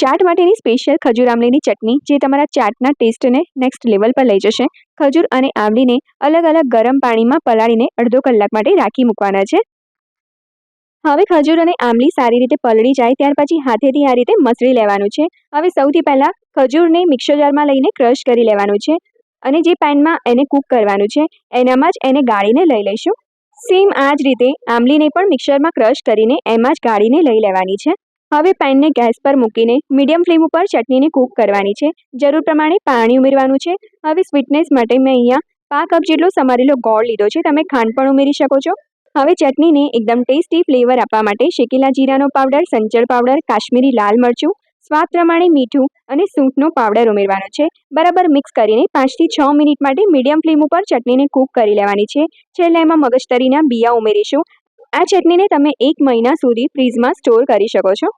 ચાટ માટેની સ્પેશિયલ ખજૂર આમલીની ચટણી, જે તમારા ચાટના ટેસ્ટને નેક્સ્ટ લેવલ પર લઈ જશે. ખજૂર અને આમલીને અલગ અલગ ગરમ પાણીમાં પલાળીને અડધો કલાક માટે રાખી મૂકવાના છે. હવે ખજૂર અને આમલી સારી રીતે પલળી જાય, ત્યાર પછી હાથેથી આ રીતે મસળી લેવાનું છે. હવે સૌથી પહેલાં ખજૂરને મિક્સર જારમાં લઈને ક્રશ કરી લેવાનું છે અને જે પેનમાં એને કૂક કરવાનું છે, એનામાં જ એને ગાળીને લઈ લઈશું. સેમ આ જ રીતે આમલીને પણ મિક્સરમાં ક્રશ કરીને એમાં જ ગાળીને લઈ લેવાની છે. હવે પેનને ગેસ પર મૂકીને મીડિયમ ફ્લેમ ઉપર ચટણીને કૂક કરવાની છે. જરૂર પ્રમાણે પાણી ઉમેરવાનું છે. હવે સ્વીટનેસ માટે મેં અહીંયા પાંચ કપ જેટલો સમારેલો ગોળ લીધો છે. તમે ખાંડ પણ ઉમેરી શકો છો. હવે ચટણીને એકદમ ટેસ્ટી ફ્લેવર આપવા માટે શેકેલા જીરાનો પાવડર, સંચળ પાવડર, કાશ્મીરી લાલ મરચું, સ્વાદ પ્રમાણે મીઠું અને સૂંઠનો પાવડર ઉમેરવાનો છે. બરાબર મિક્સ કરીને પાંચથી છ મિનિટ માટે મીડિયમ ફ્લેમ ઉપર ચટણીને કૂક કરી લેવાની છે. છેલ્લે એમાં મગજતરીના બિયા ઉમેરીશું. આ ચટણીને તમે એક મહિના સુધી ફ્રીઝમાં સ્ટોર કરી શકો છો.